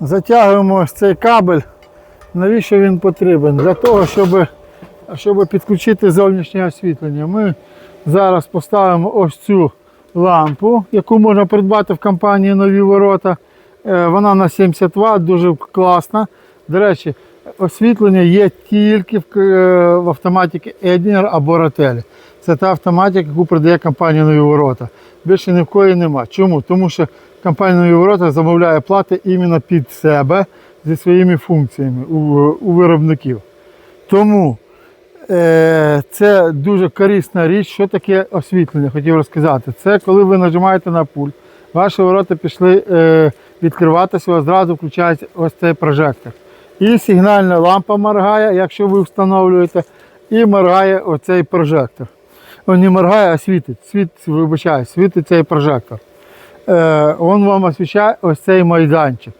Затягуємо ось цей кабель. Навіщо він потрібен? Для того, щоб, щоб підключити зовнішнє освітлення. Ми зараз поставимо ось цю лампу, яку можна придбати в компанії Нові ворота. Е, Вона на 70 Вт, дуже класна. До речі, освітлення є тільки в, е, автоматиці Еднер або Ротелі. Це та автоматика, яку продає компанія Нові ворота. Більше ні в кої нема. Чому? Тому що компанія Нові ворота замовляє плати іменно під себе зі своїми функціями у, у виробників. Тому е, це дуже корисна річ. Що таке освітлення? Хотів розказати. Це коли ви нажимаєте на пульт, ваші ворота пішли е, відкриватися, у вас зразу включається ось цей прожектор. І сигнальна лампа моргає, якщо ви встановлюєте, і моргає оцей прожектор. Він не моргає, а світить. Світ, вибачаю, світить цей прожектор. Е, він вам освіщає ось цей майданчик.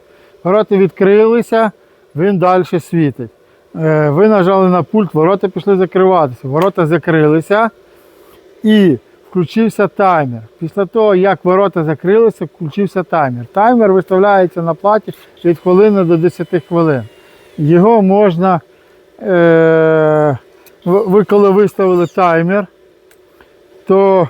Ворота відкрилися, він далі світить. Е, ви нажали на пульт, ворота пішли закриватися. Ворота закрилися і включився таймер. Після того, як ворота закрилися, включився таймер. Таймер виставляється на платі від хвилини до 10 хвилин. Його можна, е, ви коли виставили таймер, то,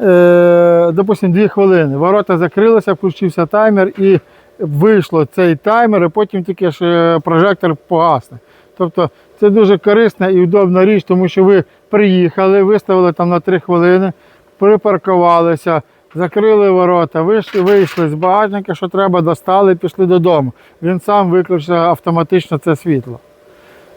е, допустимо, 2 хвилини. Ворота закрилися, включився таймер і вийшло цей таймер, і потім тільки ж е, прожектор погасне. Тобто це дуже корисна і удобна річ, тому що ви приїхали, виставили там на 3 хвилини, припаркувалися, закрили ворота, вийшли, вийшли з багажника, що треба, достали, пішли додому. Він сам виключив автоматично це світло.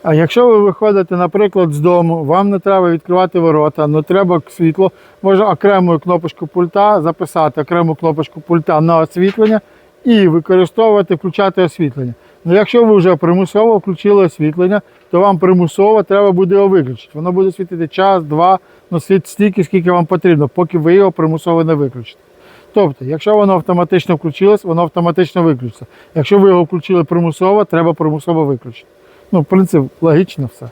А якщо ви виходите, наприклад, з дому, вам не треба відкривати ворота, але треба світло, можна окремою кнопочку пульта записати окрему кнопочку пульта на освітлення і використовувати, включати освітлення. Ну, якщо ви вже примусово включили освітлення, то вам примусово треба буде його виключити. Воно буде світити час, два, ну світ стільки, скільки вам потрібно, поки ви його примусово не виключите. Тобто, якщо воно автоматично включилось, воно автоматично виключиться. Якщо ви його включили примусово, треба примусово виключити. Ну, в принципі, логічно все.